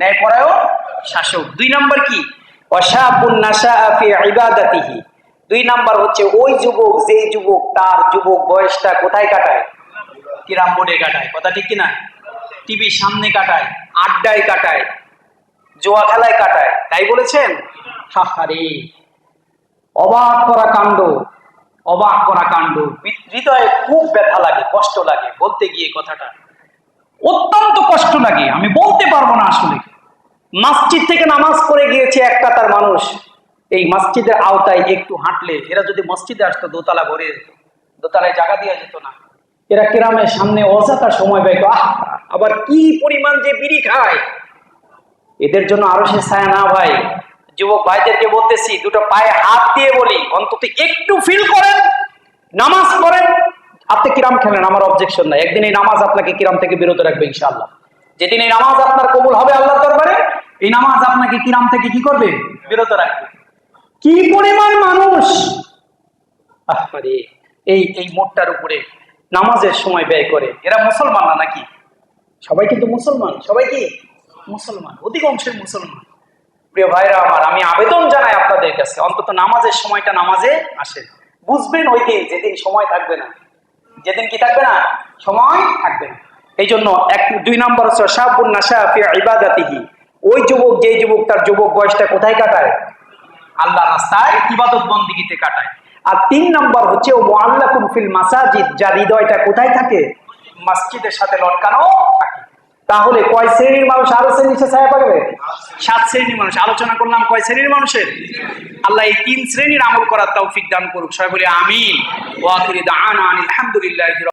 ন্যায়পরায়ণ শাসক। দুই নাম্বার কি? ইবাদাতিহি। দুই নাম্বার হচ্ছে, ওই যুবক, যেই যুবক, তার যুবক বয়সটা কোথায় কাটায়? কিরাম বোর্ডে কাটায়। কথা ঠিক কিনা? টিভির সামনে কাটায়, আড্ডায় কাটায়, জোয়া খেলায় কাটায়। তাই বলেছেন? হাহারে। অবাক করা কাণ্ড, অবাক করা কাণ্ড। হৃদয়ে খুব ব্যথা লাগে, কষ্ট লাগে বলতে গিয়ে কথাটা। অত্যন্ত কষ্ট লাগে, আমি বলতে পারব না আসলে। মসজিদ থেকে নামাজ পড়ে গিয়েছে এক কাতার মানুষ। এই মসজিদের আওতায় একটু হাঁটলে, এরা যদি মসজিদে আসতো, দোতলা ভরে দোতলায় জায়গা দেওয়া যেত না। এরা কেরামের সামনে অযথা সময় ব্যয়। আহ, আবার কি পরিমাণ যে বিড়ি খায়। এদের জন্য আরও সে ছায়া না ভাই। যুবক ভাইদেরকে বলতেছি, দুটো পায়ে হাত দিয়ে বলি, অন্তত একটু ফিল করেন, নামাজ পড়েন আপনি কিরাম খেলেন? আমার অবজেকশন নাই। একদিন এই নামাজ আপনাকে কিরাম থেকে বিরত রাখবে ইনশাআল্লাহ। যেদিন এই নামাজ আপনার কবুল হবে আল্লাহ দরবারে এই নামাজ আপনাকে কিরাম থেকে কি করবে? বিরত রাখবে। কি পরিমাণ মানুষ? আরে এই এই মোটটার উপরে নামাজের সময় ব্যয় করে। এরা মুসলমান না নাকি? সবাই কিন্তু মুসলমান। সবাই কি? মুসলমান। অধিকাংশই মুসলমান। প্রিয় ভাইরা আমার আমি আবেদন জানাই আপনাদের কাছে। অন্তত নামাজের সময়টা নামাজে আসে। বুঝবেন ওই দিন যেদিন সময় থাকবে না। যেদিন কি থাকবে না? সময় থাকবে এই জন্য এক, দুই নম্বর হচ্ছে শাহুন নাশা ফি ইবাদাতিহি। ওই যুবক যে যুবক, তার যুবক বয়সটা কোথায় কাটায়? আল্লাহ রাস্তায় ইবাদত বন্দিগিতে কাটায়। আর তিন নম্বর হচ্ছে ও মোয়াল্লাকুন ফিল মাসাজিদ, যার হৃদয়টা কোথায় থাকে? মসজিদের সাথে লটকানো থাকে। তাহলে কয় শ্রেণির মানুষ? আরও শ্রেণির ছায়া পাবে সাত শ্রেণির মানুষ। আলোচনা করলাম কয় শ্রেণির মানুষের? আল্লাহ এই তিন শ্রেণির আমল করার তৌফিক দান করুক। সবাই বলি, আমিন। ওয়াকিরি দান আলহামদুলিল্লাহ